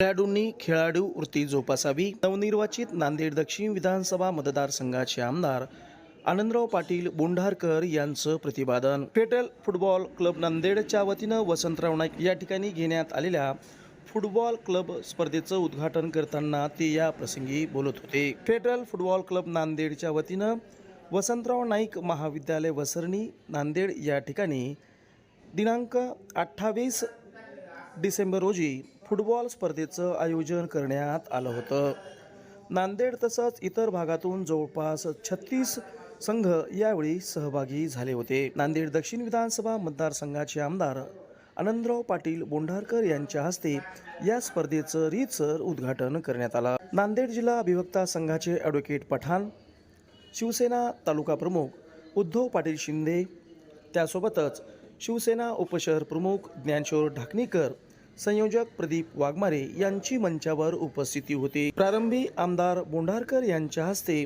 खेळाडूंनी खेळाडू वृत्ती जोपासावी. नवनिर्वाचित नांदेड दक्षिण विधानसभा मतदारसंघाचे आमदार आनंदराव पाटील बोंढारकर यांचं प्रतिपादन. फेटल फुटबॉल क्लब नांदेडच्या वतीनं वसंतराव नाईक या ठिकाणी घेण्यात आलेल्या फुटबॉल क्लब स्पर्धेचं उद्घाटन करताना ते या प्रसंगी बोलत होते. फेटल फुटबॉल क्लब नांदेडच्या वतीनं वसंतराव नाईक महाविद्यालय वसरणी नांदेड या ठिकाणी दिनांक अठ्ठावीस डिसेंबर रोजी फुटबॉल स्पर्धेचं आयोजन करण्यात आलं होतं. नांदेड तसंच इतर भागातून जवळपास छत्तीस संघ यावेळी सहभागी झाले होते. नांदेड दक्षिण विधानसभा मतदारसंघाचे आमदार आनंदराव पाटील बोंढारकर यांच्या हस्ते या स्पर्धेचं रीतसर उद्घाटन करण्यात आलं. नांदेड जिल्हा अभिवक्ता संघाचे ॲडव्होकेट पठाण शिवसेना तालुका प्रमुख उद्धव पाटील शिंदे त्यासोबतच शिवसेना उपशहर प्रमुख ज्ञानशोर ढाकणीकर संयोजक प्रदीप वाघमारे यांची मंचावर उपस्थिती होती. प्रारंभी आमदार बोंढारकर यांच्या हस्ते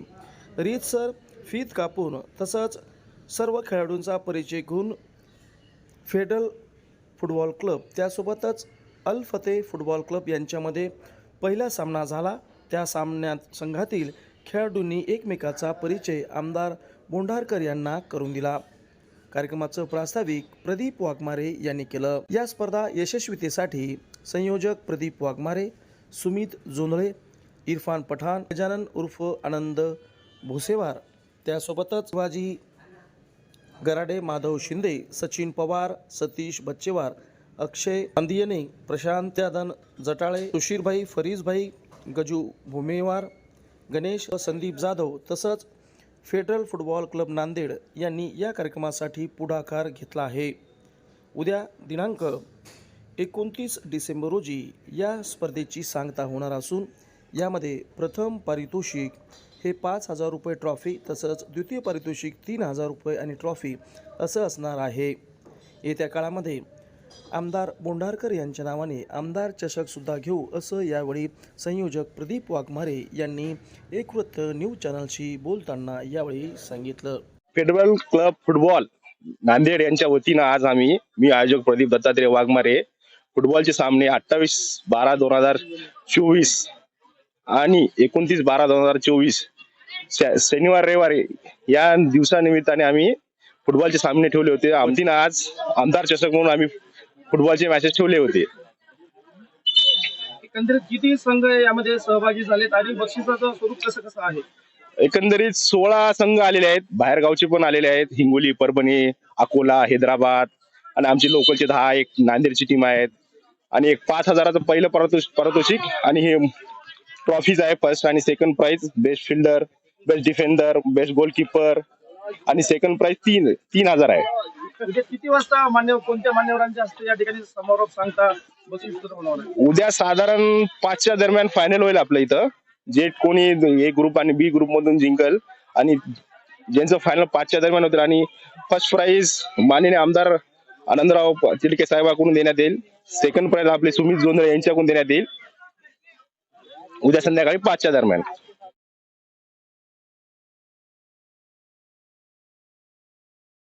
रीतसर फीत कापून तसंच सर्व खेळाडूंचा परिचय घेऊन फेडरल फुटबॉल क्लब त्यासोबतच अल फते फुटबॉल क्लब यांच्यामध्ये पहिला सामना झाला. त्या सामन्यात संघातील खेळाडूंनी एकमेकाचा परिचय आमदार बोंढारकर यांना करून दिला. कार्यक्रमाचं प्रास्ताविक प्रदीप वाघमारे यांनी केलं. या स्पर्धा यशस्वीतेसाठी संयोजक प्रदीप वाघमारे सुमित जोंधळे इरफान पठाण गजानन उर्फ आनंद भोसेवार त्यासोबतच शिवाजी गराडे माधव शिंदे सचिन पवार सतीश बच्चेवार अक्षय आंदियने प्रशांत यादन जटाळे सुशीरभाई फरीजभाई गजू भुमेवार गणेश संदीप जाधव तसंच फेडरल फुटबॉल क्लब नांदेड यांनी या कार्यक्रमासाठी पुढाकार घेतला आहे. उद्या दिनांक एकोणतीस डिसेंबर रोजी या स्पर्धेची सांगता होणार असून यामध्ये प्रथम पारितोषिक हे पाच हजार रुपये ट्रॉफी तसंच द्वितीय पारितोषिक तीन हजार रुपये आणि ट्रॉफी असं असणार आहे. येत्या काळामध्ये आमदार बोंढारकर यांच्या नावाने आमदार चषकसुद्धा घेऊ असं यावेळी संयोजक प्रदीप वाघमारे यांनी एक वृत्त न्यूज चॅनलशी बोलताना यावेळी सांगितलं. फेडरल क्लब फुटबॉल नांदेड यांच्या वतीनं आज आम्ही मी आयोजक प्रदीप दत्तात्रय वाघमारे फुटबॉलचे सामने अठ्ठावीस बारा दोन हजार चोवीस आणि एकोणतीस बारा दोन हजार चोवीस शनिवार रविवारी या दिवसानिमित्ताने आम्ही फुटबॉलचे सामने ठेवले होते. आमतीनं आज आमदार चषक म्हणून आम्ही फुटबॉलचे मॅचेस ठेवले होते. एकंदरीत किती संघ यामध्ये सहभागी झालेत आणि बक्षिसाचं स्वरूप कसं कसं आहे? एकंदरीत सोळा संघ आलेले आहेत बाहेर गावचे पण आलेले आहेत हिंगोली परभणी अकोला हैदराबाद आणि आमची लोकलचे दहा एक नांदेडची टीम आहेत. आणि एक पाच हजाराचं पहिलं पारितोष पारितोषिक आणि हे ट्रॉफीज आहे फर्स्ट आणि second prize best fielder best defender best goalkeeper आणि सेकंड प्राइज तीन तीन हजार आहे. म्हणजे किती वाजता मान्य कोणत्या मान्यवरांच्या असते? या ठिकाणी समारोप सांगता होणार आहे. उद्या साधारण पाचच्या दरम्यान फायनल होईल आपल्या इथं. जे कोणी ए ग्रुप आणि बी ग्रुप मधून जिंकल आणि ज्यांचं फायनल पाचच्या दरम्यान होतील आणि फर्स्ट प्राइज माननीय आमदार आनंदराव तिडके साहेबाकडून देण्यात येईल. सेकंड प्राइज आपले सुमित जोंधळे यांच्याकडून देण्यात येईल. उद्या संध्याकाळी पाचच्या दरम्यान.